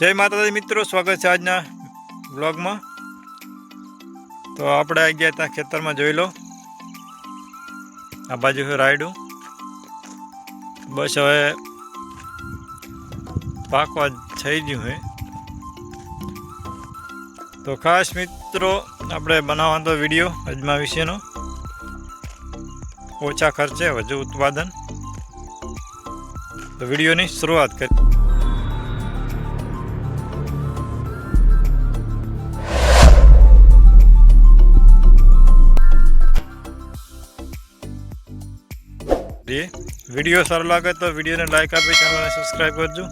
જય માતાજી મિત્રો, સ્વાગત છે આજના બ્લોગમાં તો આપણે આવી ગયા ત્યાં ખેતરમાં, જોઈ લો. આ બાજુ રાયડું. બસ હવે પાકવા થઈ ગયું છે તો ખાસ મિત્રો, આપણે બનાવવાનો તો વીડિયો અજમા વિશેનો. ઓછા ખર્ચે, વધુ ઉત્પાદન. તો વિડીયોની શરૂઆત કરી. કરીએ વીડિયો સારો લાગે તો વિડીયોને લાઈક આપી ચેનલને સબસ્ક્રાઈબ કરજો.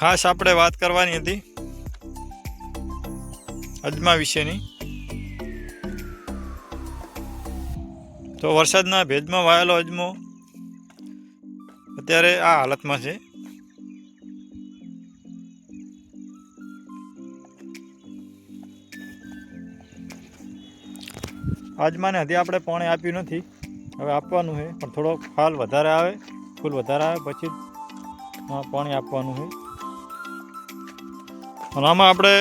ખાસ આપણે વાત કરવાની હતી અજમા વિશેની. તો વરસાદના ભેજમાં વાયેલો અજમો અત્યારે આ હાલતમાં છે. આજમાને હજી આપણે પાણી આપ્યું નથી. હવે આપવાનું છે, પણ થોડો ફાલ વધારે આવે, ફૂલ વધારે આવે, પછી પાણી આપવાનું છે. અને આમાં આપણે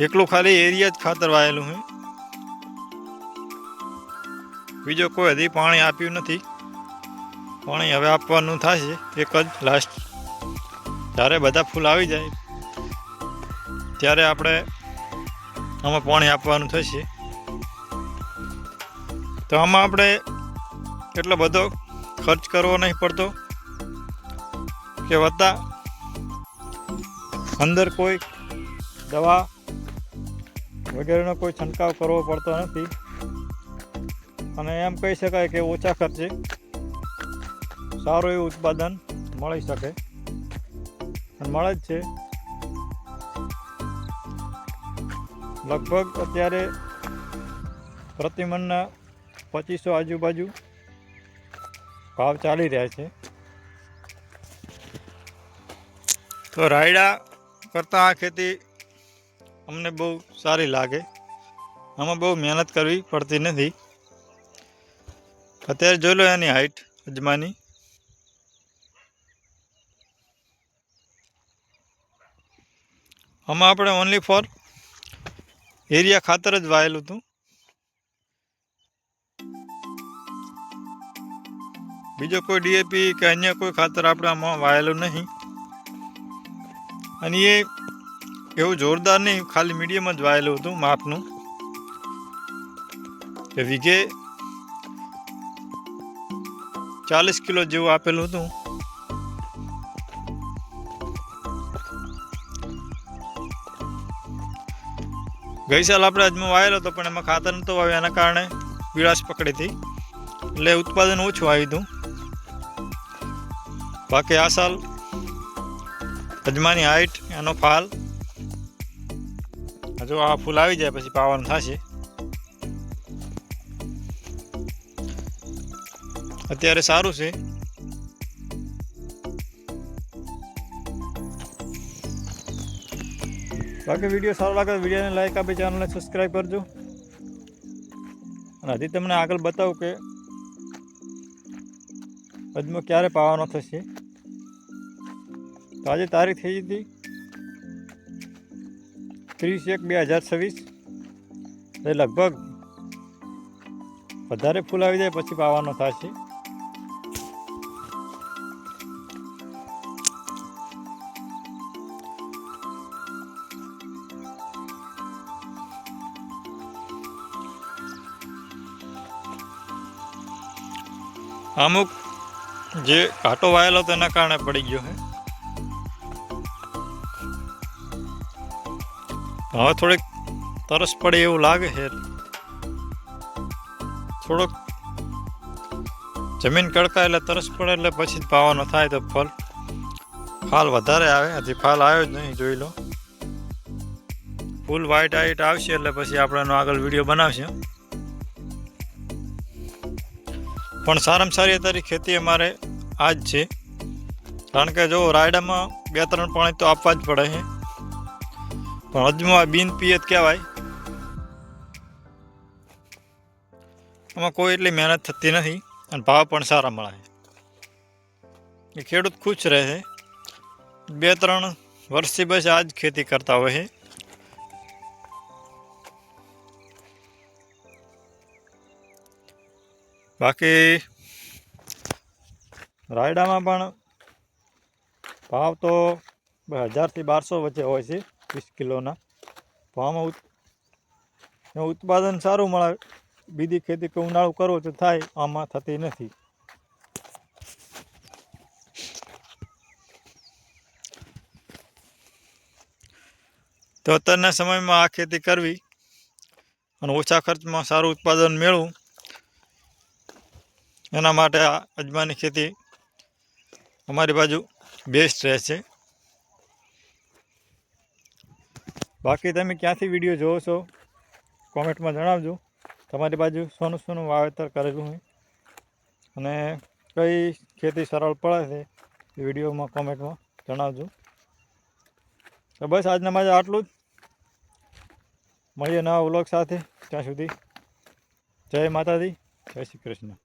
એકલું ખાલી એરિયા જ ખાતર વાયેલું છે. બીજો કોઈ હજી પાણી આપ્યું નથી. પાણી હવે આપવાનું થશે, એક જ લાસ્ટ જ્યારે બધા ફૂલ આવી જાય, ત્યારે આપણે આમાં પાણી આપવાનું થશે. તો આમાં આપણે એટલો બધો ખર્ચ કરવો નહીં પડતો કે વત્તા અંદર કોઈ દવા વગેરેનો કોઈ છંટકાવ કરવો પડતો નથી. અને એમ કહી શકાય કે ઓછા ખર્ચે સારું એવું ઉત્પાદન મળી શકે. મળે જ છે. લગભગ અત્યારે પ્રતિમણના પચીસો આજુબાજુ ભાવ ચાલી રહ્યા છે. તો રાયડા કરતાં આ ખેતી અમને બહુ સારી લાગે. આમાં બહુ મહેનત કરવી પડતી નથી. અત્યારે જોઈ લો એની હાઈટ અજમાની. આમાં આપણે ઓનલી ફોર એરિયા ખાતર જ વાયેલું હતું. બીજો કોઈ ડીએપી કે અન્ય કોઈ ખાતર આપણે આમાં વાયેલું નહીં. અને એ એવું જોરદાર નહીં, ખાલી મીડિયમ જ વાયેલું હતું માપનું. કે વીઘે ચાલીસ કિલો જેવું આપેલું હતું. ગઈ સાલ આપણે અજમો વાવેલો હતો, પણ એમાં ખાતર નહોતું વાવ્યું, એના કારણે પીળાશ પકડી હતી. એટલે ઉત્પાદન ઓછું આવ્યું હતું બાકી આ સાલ અજમાની હાઈટ એનો ફાલ. હજુ આ ફૂલ આવી જાય, પછી પાવાનું થશે. અત્યારે સારું છે. બાકી વીડિયો સારો લાગે વિડીયોને લાઈક આપી ચેનલને સબસ્ક્રાઈબ કરજો. અને હજી તમને આગળ બતાવું કે અજમો ક્યારે પાવાનો થશે. તો આજે તારીખ થઈ હતી ત્રીસ એક બે હજાર છવ્વીસ. એ લગભગ વધારે ફૂલ આવી જાય પછી પાવાનો થશે. અમુક જે ઘાટો વાયેલો હતો એના કારણે પડી ગયો છે હવે થોડીક તરસ પડે એવું લાગે છે થોડોક જમીન કડકાય એટલે તરસ પડે એટલે પછી જ પાવાનો થાય તો ફળ. ફાલ વધારે આવે, હજી ફાલ આવ્યો જ નહીં, જોઈ લો. ફૂલ વ્હાઈટ આઈટ આવશે એટલે પછી આપણે આગળ વીડિયો બનાવશે. પણ સારામાં સારી અત્યારે ખેતી અમારે આ જ છે. કારણ કે જો રાયડામાં બે ત્રણ પાણી તો આપવા જ પડે છે. પણ અજમો બિન પિયત કહેવાય. આમાં કોઈ એટલી મહેનત થતી નથી અને ભાવ પણ સારા મળે એ ખેડૂત ખુશ રહે છે. બે ત્રણ વર્ષથી બસ આ જ ખેતી કરતા હોય છે. બાકી રાયડામાં પણ ભાવ તો હજારથી બારસો વચ્ચે હોય છે, વીસ કિલોના. ભાવમાં ઉત- ઉત્પાદન સારું મળે, બીજી ખેતી કે ઉનાળું કરવો તો થાય, આમાં થતી નથી. તો અત્યારના સમયમાં આ ખેતી કરવી અને ઓછા ખર્ચમાં સારું ઉત્પાદન મેળવવું એના માટે આ અજમાની ખેતી અમારી બાજુ બેસ્ટ રહેશે બાકી તમે ક્યાંથી વીડિયો જોવો છો, કોમેન્ટમાં જણાવજો. તમારી બાજુ સોનું સોનું વાવેતર કરેલું હોય. અને કઈ ખેતી સરળ પડે છે, એ વિડીયોમાં, કોમેન્ટમાં જણાવજો. તો બસ આજના માટે આટલું જ. મળીએ નવા વ્લોગ સાથે. ત્યાં સુધી જય માતાજી, જય શ્રી કૃષ્ણ.